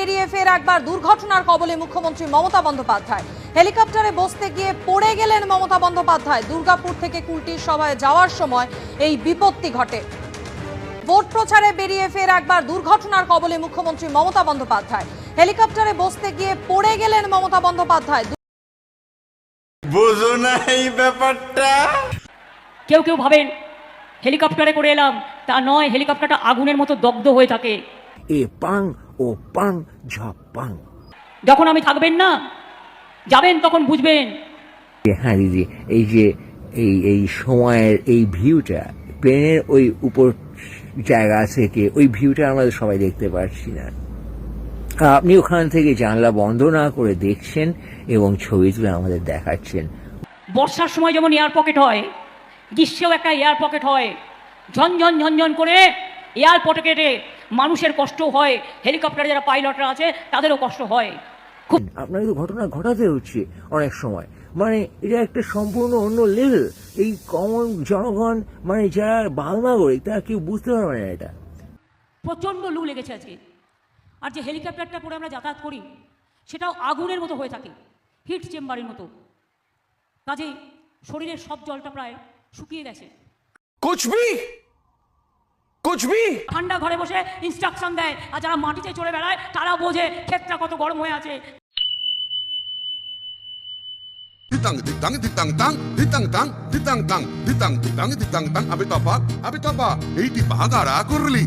বেরিয়ে ফের একবার দুর্ঘটনার কবলে মুখ্যমন্ত্রী মমতা বন্দ্যোপাধ্যায়। হেলিকপ্টারে বসতে গিয়ে পড়ে গেলেন মমতা বন্দ্যোপাধ্যায়। দুর্গাপুর থেকে কুলটির সভায় যাওয়ার সময় এই বিপত্তি ঘটে। ভোট প্রচারে বেরিয়ে ফের একবার দুর্ঘটনার কবলে মুখ্যমন্ত্রী মমতা বন্দ্যোপাধ্যায়। হেলিকপ্টারে বসতে গিয়ে পড়ে গেলেন মমতা বন্দ্যোপাধ্যায়। বোঝো না এই ব্যাপারটা। কেউ কেউ ভাবেন হেলিকপ্টারে করে এলাম তা নয় হেলিকপ্টারটা আগুনের মতো দগ্ধ হয়ে থাকে। এ পাং ও পাং ঝপ। যখন আমি থাকবেন না যাবেন তখন বুঝবেন। হ্যাঁ দিদি এই যে এই এই সময়ের এই ভিউটা প্লেনের ওই উপর জায়গা থেকে ওই ভিউটা আমরা সবাই দেখতে পাচ্ছি না। আপনি ওখান থেকে জানলা বন্ধ না করে দেখছেন এবং ছবি তুলে আমাদের দেখাচ্ছেন। বর্ষার সময় যেমন এয়ার পকেট হয় গ্রীষ্মেও একটা এয়ার পকেট হয়। ঝনঝন ঝনঝন করে এয়ার পকেটে মানুষের কষ্ট হয় হেলিকপ্টারে যারা পাইলটরা আছে তাদেরও কষ্ট হয়। খুব আপনাকে তো ঘটনা ঘটাতে হচ্ছে অনেক সময়। মানে এটা একটা সম্পূর্ণ অন্য লেভেল এই কমন জনগণ মানে যারা বাল নাগরিক তারা কেউ বুঝতে পারবে না এটা। প্রচণ্ড লু লেগেছে আজকে। আর যে হেলিকপ্টারটা পরে আমরা যাতায়াত করি সেটাও আগুনের মতো হয়ে থাকে হিট চেম্বারের মতো। কাজেই শরীরের সব জলটা প্রায় শুকিয়ে গেছে। কুছ ভি কুছ ঠান্ডা ঘরে বসে ইনস্ট্রাকশন দেয়। আর যারা মাটিতে চড়ে বেড়ায় তারা বোঝে ক্ষেতটা কত গরম হয়ে আছে। দিতাঙ্গ দিতাঙ্গ দিতাঙ্গ দিতাঙ্গ দিতাঙ্গ দিতাঙ্গ দিতাঙ্গ দিতাঙ্গ আবে তপা আবে তপা এইটি ভাগাড়া করলি।